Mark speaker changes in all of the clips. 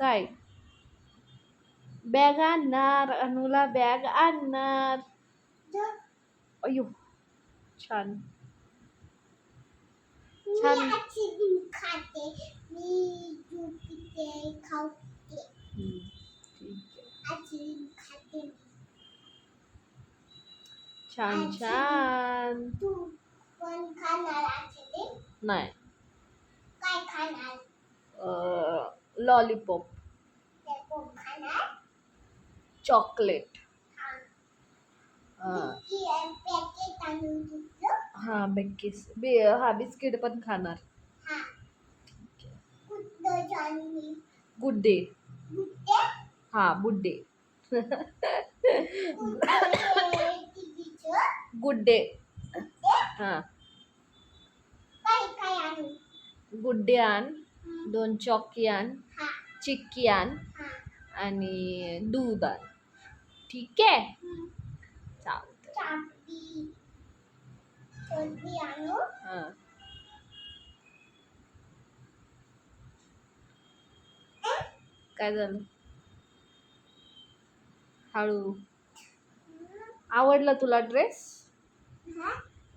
Speaker 1: काय? बॅग आणणार अनुला बॅग आणणार. अयो छान. छान.
Speaker 2: खाते. मी खाते
Speaker 1: छान छान.
Speaker 2: तू पण खाणार आईस्क्रीम
Speaker 1: नाही.
Speaker 2: काय खाणार?
Speaker 1: लॉलीपॉप. चॉकलेट.
Speaker 2: हा.
Speaker 1: हा बिस्किट बे हा बिस्किट पण खाणार.
Speaker 2: हा
Speaker 1: गुड डे हा. गुड डे गुड डे हा गुड डे आण. दोन चॉकी आण
Speaker 2: हा.
Speaker 1: चिक्की आण आणि दूध. आण ठीक आहे. चालतं हा. काय झालं? हळू. आवडला तुला ड्रेस?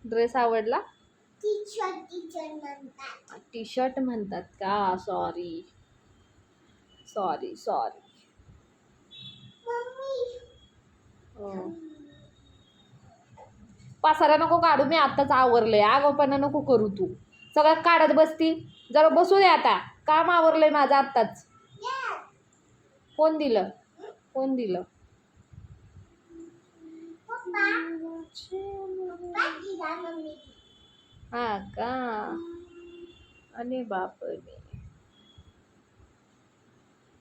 Speaker 1: ड्रेस आवडला?
Speaker 2: टी शर्ट टी शर्ट म्हणतात.
Speaker 1: टी शर्ट म्हणतात का? Sorry sorry sorry
Speaker 2: mummy.
Speaker 1: पसारा नको काढू मी आत्ताच आवरलंय. आगोपणा नको करू तू. सगळं काढत बसती जरा बसू दे आता. काम आवरलंय माझं आत्ताच. कोण दिलं? कोण दिलं?
Speaker 2: पप्पा. पप्पा दिला मम्मी
Speaker 1: हा का आणि बापरे